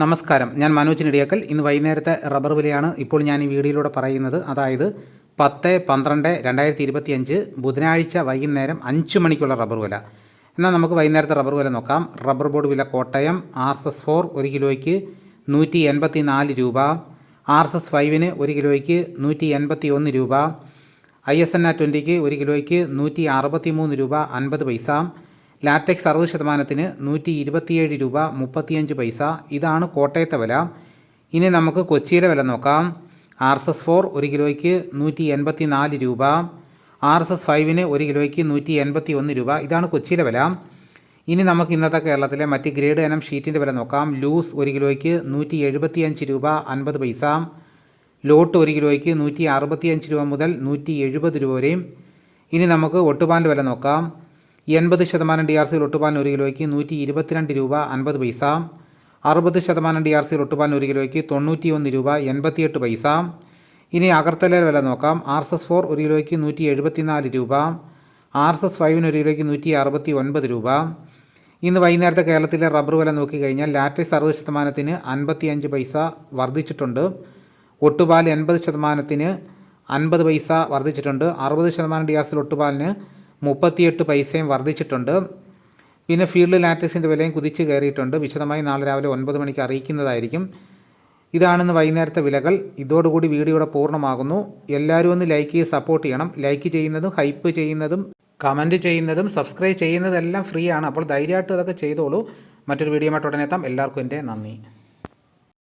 നമസ്കാരം. ഞാൻ മനോജ് നെടിയാക്കൽ. ഇന്ന് വൈകുന്നേരത്തെ റബ്ബർ വിലയാണ് ഇപ്പോൾ ഞാൻ ഈ വീഡിയോയിലൂടെ പറയുന്നത്. അതായത് പത്ത് പന്ത്രണ്ട് രണ്ടായിരത്തി ഇരുപത്തി അഞ്ച് ബുധനാഴ്ച വൈകുന്നേരം അഞ്ച് മണിക്കുള്ള റബ്ബർ വില. എന്നാൽ നമുക്ക് വൈകുന്നേരത്തെ റബ്ബർ വില നോക്കാം. റബ്ബർ ബോർഡ് വില Kottayam R S S four ഒരു കിലോയ്ക്ക് നൂറ്റി എൺപത്തി നാല് രൂപ. ആർ എസ് എസ് ഫൈവിന് ഒരു കിലോയ്ക്ക് നൂറ്റി എൺപത്തി ഒന്ന് രൂപ. ഐ എസ് എൻ ആ ട്വന്റിക്ക് ഒരു കിലോയ്ക്ക് നൂറ്റി അറുപത്തി മൂന്ന് രൂപ അൻപത് പൈസ. ലാറ്റക്സ് അറുപത് ശതമാനത്തിന് നൂറ്റി ഇരുപത്തിയേഴ് രൂപ മുപ്പത്തിയഞ്ച് പൈസ. ഇതാണ് കോട്ടയത്തെ വില. ഇനി നമുക്ക് കൊച്ചിയിലെ വില നോക്കാം. ആർ എസ് എസ് ഫോർ ഒരു കിലോയ്ക്ക് നൂറ്റി എൺപത്തി നാല് രൂപ. ആർ എസ് എസ് ഫൈവിന് ഒരു കിലോയ്ക്ക് നൂറ്റി എൺപത്തി ഒന്ന് രൂപ. ഇതാണ് കൊച്ചിയിലെ വില. ഇനി നമുക്ക് ഇന്നത്തെ കേരളത്തിലെ മറ്റ് ഗ്രേഡ് ഇനം ഷീറ്റിന്റെ വില നോക്കാം. ലൂസ് ഒരു കിലോയ്ക്ക് നൂറ്റി എഴുപത്തി അഞ്ച് രൂപ അൻപത് പൈസ. ലോട്ട് ഒരു കിലോയ്ക്ക് നൂറ്റി അറുപത്തിയഞ്ച് രൂപ മുതൽ നൂറ്റി എഴുപത് രൂപ വരെയും. ഇനി നമുക്ക് ഒട്ടുപാലിന്റെ വില നോക്കാം. എൺപത് ശതമാനം ഡി ആർ സി ഒട്ടുപാലിന് ഒരു കിലോയ്ക്ക് നൂറ്റി ഇരുപത്തിരണ്ട് രൂപ അൻപത് പൈസ. അറുപത് ശതമാനം ഡി ആർ സി ഒട്ടുപാലിന് ഒരു കിലോയ്ക്ക് തൊണ്ണൂറ്റി ഒന്ന് രൂപ എൺപത്തിയെട്ട് പൈസ. ഇനി അകർത്തല വില നോക്കാം. ആർ എസ് എസ് ഫോർ ഒരു കിലോയ്ക്ക് നൂറ്റി എഴുപത്തിനാല് രൂപ ആർ എസ് എസ് ഫൈവിന് ഒരു കിലോയ്ക്ക് നൂറ്റി അറുപത്തി ഒൻപത് രൂപ. ഇന്ന് വൈകുന്നേരത്തെ കേരളത്തിലെ റബ്ബർ വില നോക്കിക്കഴിഞ്ഞാൽ ലാറ്റസ് അറുപത് ശതമാനത്തിന് അൻപത്തി അഞ്ച് പൈസ വർദ്ധിച്ചിട്ടുണ്ട്. ഒട്ടുപാൽ എൺപത് ശതമാനത്തിന് അൻപത് പൈസ വർദ്ധിച്ചിട്ടുണ്ട്. അറുപത് ശതമാനം ഡി ആർ സിൽ ഒട്ടുപാലിന് മുപ്പത്തിയെട്ട് പൈസയും വർദ്ധിച്ചിട്ടുണ്ട്. പിന്നെ ഫീൽഡ് ലാറ്റക്സിന്റെ വിലയും കുതിച്ച് കയറിയിട്ടുണ്ട്. വിശദമായി നാളെ രാവിലെ ഒൻപത് മണിക്ക് അറിയിക്കുന്നതായിരിക്കും. ഇതാണെന്ന് വൈകുന്നേരത്തെ വിലകൾ. ഇതോടുകൂടി വീഡിയോയുടെ പൂർണമാകുന്നു. എല്ലാവരും ഒന്ന് ലൈക്ക് ചെയ്ത് സപ്പോർട്ട് ചെയ്യണം. ലൈക്ക് ചെയ്യുന്നതും ഹൈപ്പ് ചെയ്യുന്നതും കമന്റ് ചെയ്യുന്നതും സബ്സ്ക്രൈബ് ചെയ്യുന്നതെല്ലാം ഫ്രീ ആണ്. അപ്പോൾ ധൈര്യമായിട്ട് അതൊക്കെ ചെയ്തോളൂ. മറ്റൊരു വീഡിയോ ആയിട്ട് ഉടനെ എത്താം. എല്ലാവർക്കും എന്റെ നന്ദി.